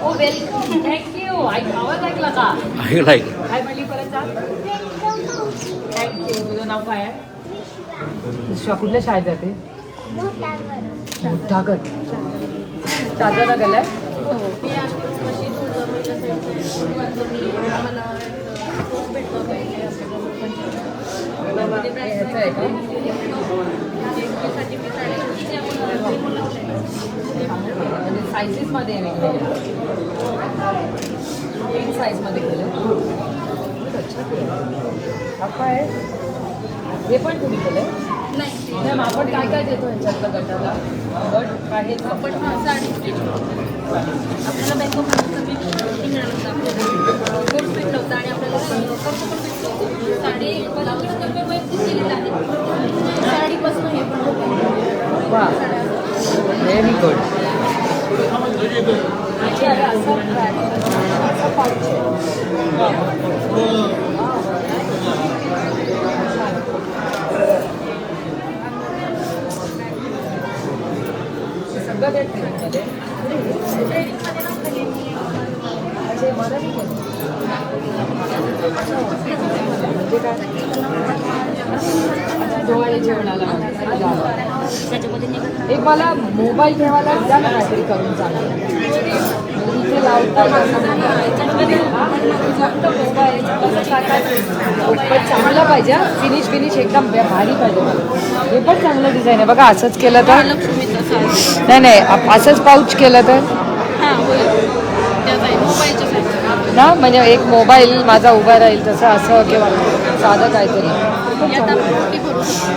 ओ welcome thank you आवाज ऐकला का ऐकलं ऐकलं काय म्हणली परत थँक्यू तुझं नाव काय आहे? कुठल्या शाळेत जाते? आहे म्हणजे सायझेस मध्ये आहे वेगवेगळ्या तीन साईजमध्ये केलं. अच्छा आहे? हे पण तुम्ही केलं? नाही मग आपण काय काय देतो ह्याच्यातलं गटाला? गट काय हे आपण हा, साडी आपल्याला बँक ऑफ भेटलं आणि आपल्याला कर्ज पण भेटलं पंचवीस रुपये वैयक्तिक दिलेलं आहे साडीपासून हे पण होतं. वा व्हेरी गुड सगळं ते ट्रेनिंगमध्ये म्हणजे मला नाही केलं. म्हणजे काय डोळे जेवणाला त्याच्यामध्ये निघत एक मला मोबाईल ठेवायला द्या ना काहीतरी करून चालेल इथे लावता चांगलं पाहिजे फिनिश फिनिश एकदम भारी पाहिजे हे पण चांगलं डिझाईन आहे. बघा असंच केलं तर नाही नाही आप- असंच पाऊच केलं तर हां ना म्हणजे एक मोबाईल माझा उभा राहील तसं असं किंवा साधं काहीतरी.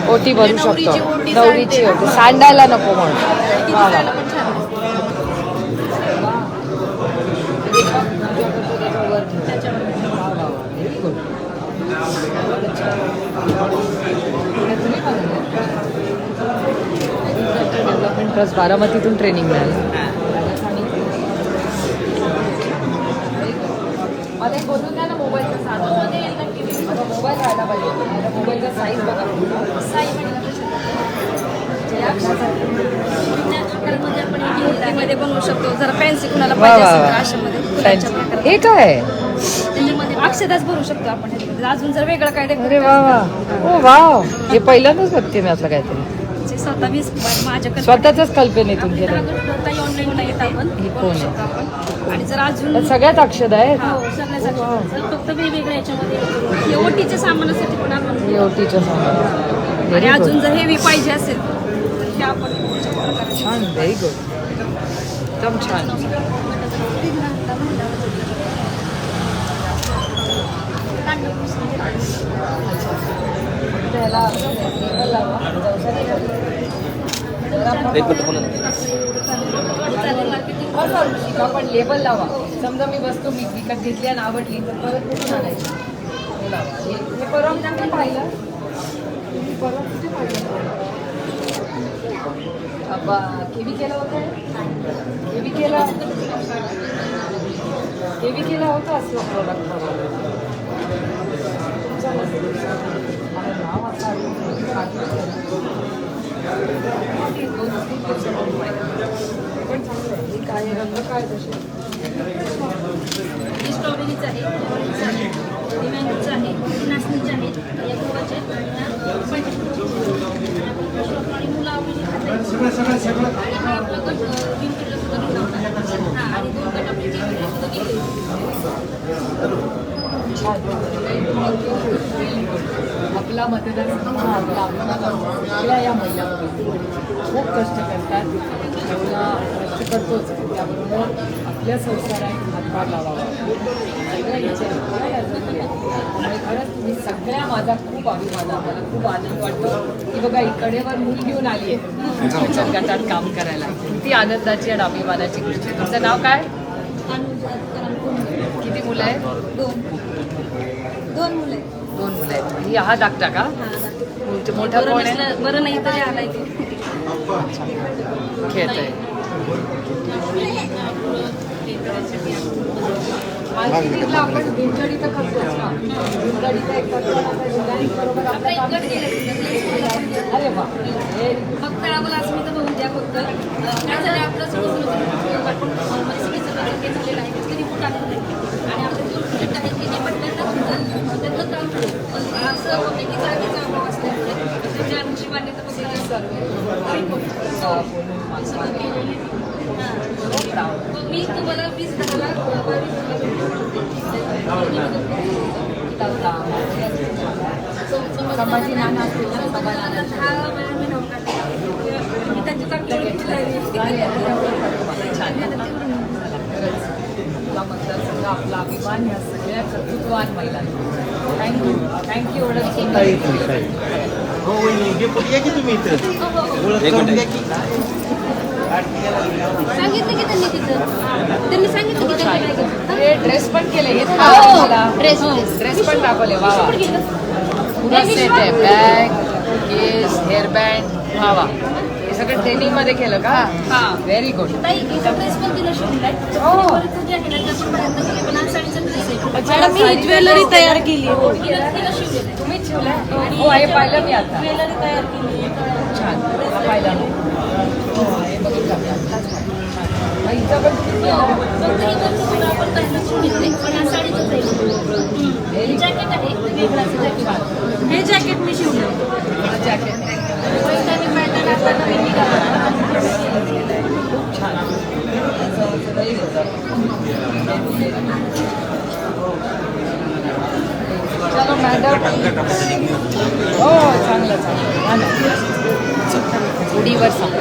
ओटी भरू शकतो. भरू नवरीची. ओटी सांडायला नको म्हणून ती वा वा दिसायला पण छान दिसते. डेव्हलपमेंट ट्रस्ट बारामतीतून ट्रेनिंग मिळालं. मला एक बोलून द्या ना मोबाईलचा साधनमध्ये नक्की भेटेल. आता मोबाईल राहायला पाहिजे. आता मोबाईलचा साईज बघा. साई त्या आकारामध्ये आपण गिफ्टमध्ये बनवू शकतो. जरा फॅन्सी कुणाला पाहिजे असेल तर अशामध्ये. हे काय? त्याच्यामध्ये अक्षदाच भरू शकतो आपण. अजून जर वेगळं काय अरे वा वा. ओ वा हे पहिल्यांदाच बघते मी असलं काहीतरी. म्हणजे स्वतः वीस माझ्याकडे स्वतःच्याच कल्पनेतून आपल्या केलं. दहा काही ऑनलाईन नाही येत आपण ही कोण आहे? आपण. आणि जर अजून पण सगळ्यात अक्षद आहेत. हा, सगळ्याच अक्षर. जर फक्त वेगवेगळ्या याच्यामध्ये हे ओटीच्या सामानासाठी पण आपण ओटीच्या समोर आणि व्हेरी अजून जर हेवी पाहिजे असेल तर ते आपण ओटीच्या प्रकारात छान व्हेरी गुड एकदम छान. आपण- एक मिनिट बोला. बरं बरं, शिका, पण लेबल लावा. समजा मी वस्तू मी विकत घेतली आणि आवडली तर परत कुठून आणायची? हे हे हे परवा मी पाहिलं? हे परवा कुठे पाहिलं? केवी केलं होतं? हे? केवी केला? केवी केला होता असं प्रोडक्ट मला नाव असं आठवत नाही. दोन तीन दिवसापूर्वी पाहिलं. पण चांगलं आहे. हे काय आहे? रंग काय तसे ही स्ट्रॉबेरीचं आहे ऑरेंजचं आहे मँगोचं आहे ही आहे या आणि मुलं आवडीने खातात आणि हा आपला गट सुद्धा घेऊन आणि दोन गट आपले सुद्धा आपला मतदारसंघ आपला या महिला खूप कष्ट करतात. करतोच. त्याबरोबर आपल्या संसारात हातभार लावावा. सगळ्या आहेत. त्यामुळे खरंच तुम्ही सगळ्या माझा खूप अभिमान आहे. मला खूप आनंद वाटतो की बघा इकडेवर मुली घेऊन आली आहे. गटात काम करायला. किती आनंदाची आणि अभिमानाची गोष्ट आहे. तुमचं नाव काय? किती मुलं आहेत? दोन. दोन मुलं आहेत. दोन मुलं आहेत. ही हा धाकटा का? मोठं मोठा बरं आहे? नाही तरी आलाय ते. खेळत आहे मार्केटिंगला आपण दिनचडी तर तर करतो अरे वा. फक्त आम्हाला बघून द्या फक्त काय झालं आपलं सगळं झालेलं आहे रिपोर्ट नाही आणि आपले दोन प्रोजेक्ट आहेत की जे असं की जागेचा अभाव असल्यामुळे त्याच्या अनुषंगाने मान्यता मी तुम्हाला वीस हजार संभाजी नाना मतदारसंघ आपला अभिमान या सगळ्या कर्तृत्ववान महिलांना. थँक्यू थँक्यू एवढं सुंदर हो वहिनी डेपुटी या की तुम्ही इथं ओळख करून द्या की सांगितलं की त्यांनी तिथं त्यांनी सांगितलं की त्यांनी काय केलं. हे ड्रेस पण केले हे हो, ड्रेस dress. ड्रेस पण दाखवले वा वा कुठं गेलं? पुरा हे सेट आहे बॅग केस हेअरबँड वा वा हे सगळं ट्रेनिंगमध्ये केलं का? हा. Very good. हो. मॅडम मी ज्वेलरी तयार केली. आहे. तुम्ही हो हे पाहिलं मी आता. ज्वेलरी तयार केली. छान. हा पाहिलं हो हे बघितलं मी आत्ताच पाहिलं. छान. मग हिचं पण तुम्ही हो, केलं? फक्त हे वरचं थोडं आपण पहिलं शिवलेलं आहे, पण आज साडीचंच आहे. हम्म. हे जॅकेट आहे वेगळाच जॅकेट हे जॅकेट मी शिवलं हा जॅकेट पैठणी पॅटर्न आता नवीन निघाला खूप छान असं सगळंही होतं. चलो मॅडम हो चांगलं चांगलं हा ना उडीवर सांग